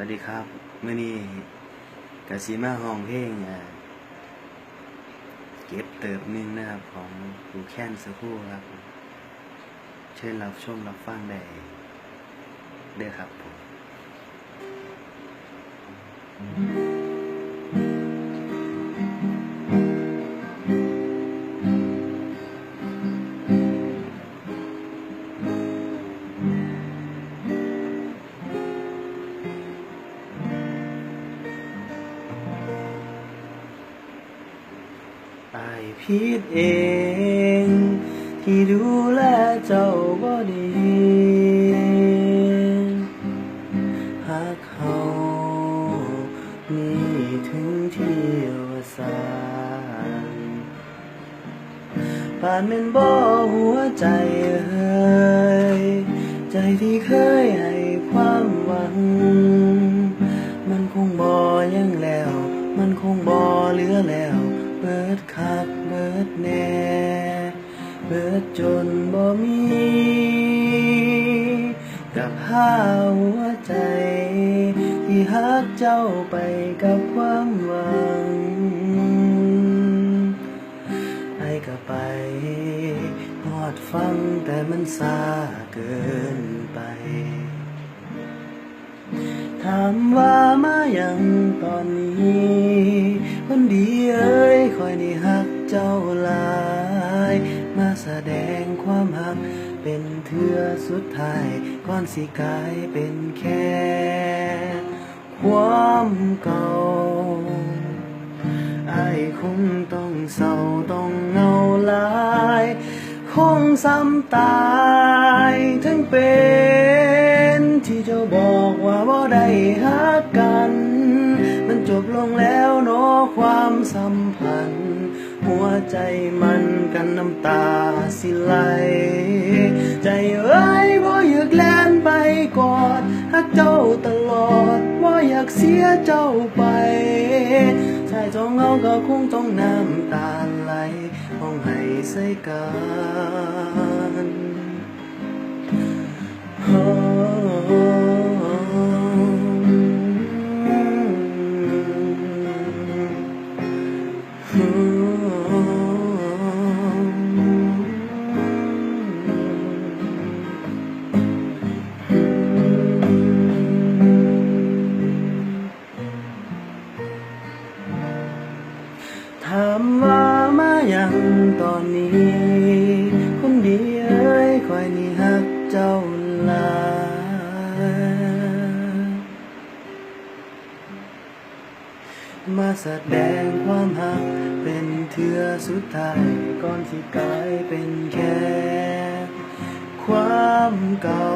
วัสดีครับเมื่อนี้กสีมาห้องเพลงเก็บเติบหนึงนะครับ ของดูแค้นสักครู่ครับ เชิญรับชมรับฟังได้เด้อครับผม ผิดเอง ที่ดูแลเจ้าบ่ดีหากเขามีถึงที่วสานป่านเป็นบ่หัวใจเอ่ยใจที่เคยให้ความหวัง มันคงบ่ยังแล้ว มันคงบ่เหลือแล้ว เบิดจนบ่มีกับห้าหัวใจ ที่ฮักเจ้าไปกับความหวังไอ้ก็ไปหอดฟังแต่มันซาเกินไปถามว่ามาอย่างตอนนี้ คนดีเอ้ยคอยนี่ฮักเจ้าลา ยมาแสดงความฮัก เป็นเทือสุดท้ายก่อนสิกลายเป็นแค่ ความเก่าไอ้คงต้องเศร้าต้องเงาลายคงซ้ำตายถึงเป็นที่เจ้าบอกว่าบ่ได้หักกัน มันจบลงแล้วเนาะความสัมพันธ์ หัวใจมันกันน้ำตาสิไหล ใจเอ้ยบ่อยากแล่นไปกอดหักเจ้าตลอดบ่อยากเสียเจ้าไปชายจองเงาก็คงต้องน้ำตาไหลห้องให้ใส่กัน มาแสดงความฮัก เป็นเทือสุดท้ายก่อนที่กลายเป็นแค่ ความเก่า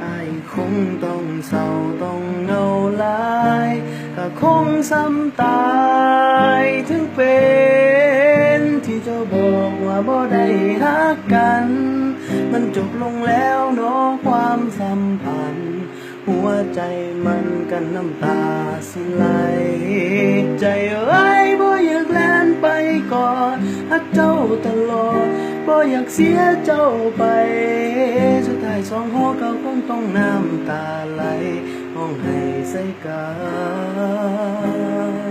ไอ้คงต้องเศร้าต้องเงาลายก็คงซ้ำตายถึงเป็น ที่เจ้าบอกว่าบ่ได้ฮักกัน มันจบลงแล้วเนาะความสัมพันธ์ หัวใจมันกันน้ำตาสิไหล ใจไอ้ยบ่อยากแล่นไปก่อนฮักเจ้าตลอดบ่อยากเสียเจ้าไป สุดท้ายสองหัวเขาคงต้องน้ำตาไหลห้องให้ใส่กัน